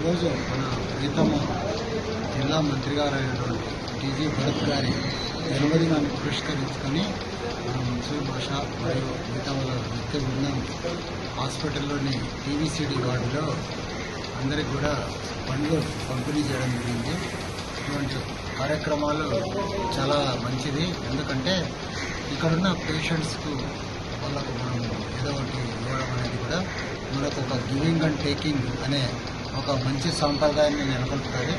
ఈరోజు మన ప్రీతమ జిల్లా మంత్రి గారు అయినటువంటి టీజీ భరత్ గారి జన్మదినాన్ని పురస్కరించుకొని మన మున్సిపల్ భాష మరియు మిగతా వాళ్ళ నృత్య బృందం హాస్పిటల్లోని టీవీసీడీ వార్డులో అందరికి కూడా పండ్లు పంపిణీ చేయడం జరిగింది. ఇటువంటి కార్యక్రమాలు చాలా మంచిది ఎందుకంటే ఇక్కడున్న పేషెంట్స్కు వాళ్ళకు మనం ఏదో ఒకటి ఇవ్వడం అనేది కూడా మనకు ఒక గివింగ్ అండ్ టేకింగ్ అనే ఒక మంచి సాంప్రదాయాన్ని నెలకొల్పుతుంది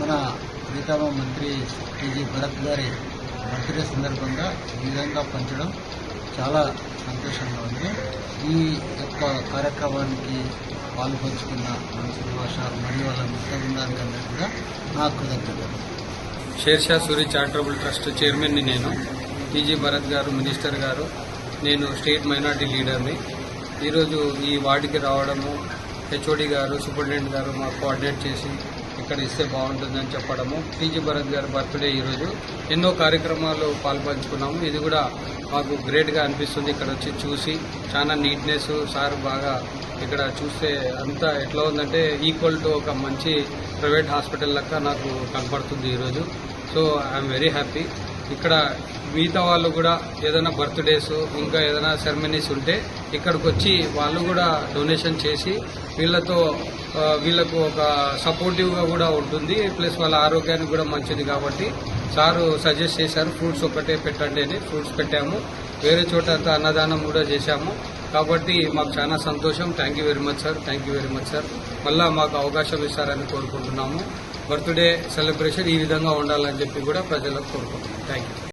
మన ప్రీతమ మంత్రి టీజీ భరత్ గారి బర్త్డే సందర్భంగా ఈ విధంగా పంచడం చాలా సంతోషంగా ఉంది. ఈ యొక్క కార్యక్రమానికి పాల్పంచుకున్న మనసు భాష మరియు వాళ్ళ మిత్ర బృందానికి కూడా నా కృతజ్ఞతలు. షేర్షా సూరి చారిటబుల్ ట్రస్ట్ చైర్మన్ని నేను టీజీ భరత్ గారు మినిస్టర్ గారు నేను స్టేట్ మైనార్టీ లీడర్ని. ఈరోజు ఈ వార్డుకి రావడము హెచ్ఓడి గారు సూపరింటెండెంట్ గారు మాకు కోఆర్డినేట్ చేసి ఇక్కడ ఇస్తే బాగుంటుందని చెప్పడము. టీజీ భరత్ గారి బర్త్డే ఈరోజు. ఎన్నో కార్యక్రమాలు పాల్పంచుకున్నాము. ఇది కూడా మాకు గ్రేట్గా అనిపిస్తుంది ఇక్కడ వచ్చి చూసి. చాలా నీట్నెస్ సార్ బాగా ఇక్కడ చూస్తే అంతా ఎట్లా ఉందంటే ఈక్వల్ టు ఒక మంచి ప్రైవేట్ హాస్పిటల్ లెక్క నాకు కనపడుతుంది ఈరోజు. So I'm very happy. ఇక్కడ మిగతా వాళ్ళు కూడా ఏదైనా బర్త్డేస్ ఇంకా ఏదైనా సెరమనీస్ ఉంటే ఇక్కడికి వచ్చి వాళ్ళు కూడా డొనేషన్ చేసి వీళ్ళతో వీళ్ళకు ఒక సపోర్టివ్గా కూడా ఉంటుంది. ప్లస్ వాళ్ళ ఆరోగ్యానికి కూడా మంచిది కాబట్టి సారు సజెస్ట్ చేశారు ఫ్రూట్స్ ఒకటే పెట్టండి అని ఫ్రూట్స్ పెట్టాము. వేరే చోట అన్నదానం కూడా చేశాము. కాబట్టి మాకు చాలా సంతోషం. Thank you very much sir thank you very much sir మళ్ళీ మాకు అవకాశం ఇస్తారని కోరుకుంటున్నాము. బర్త్డే సెలబ్రేషన్ ఈ విధంగా ఉండాలని చెప్పి కూడా ప్రజలకు కోరుకుంటున్నాం. Thank you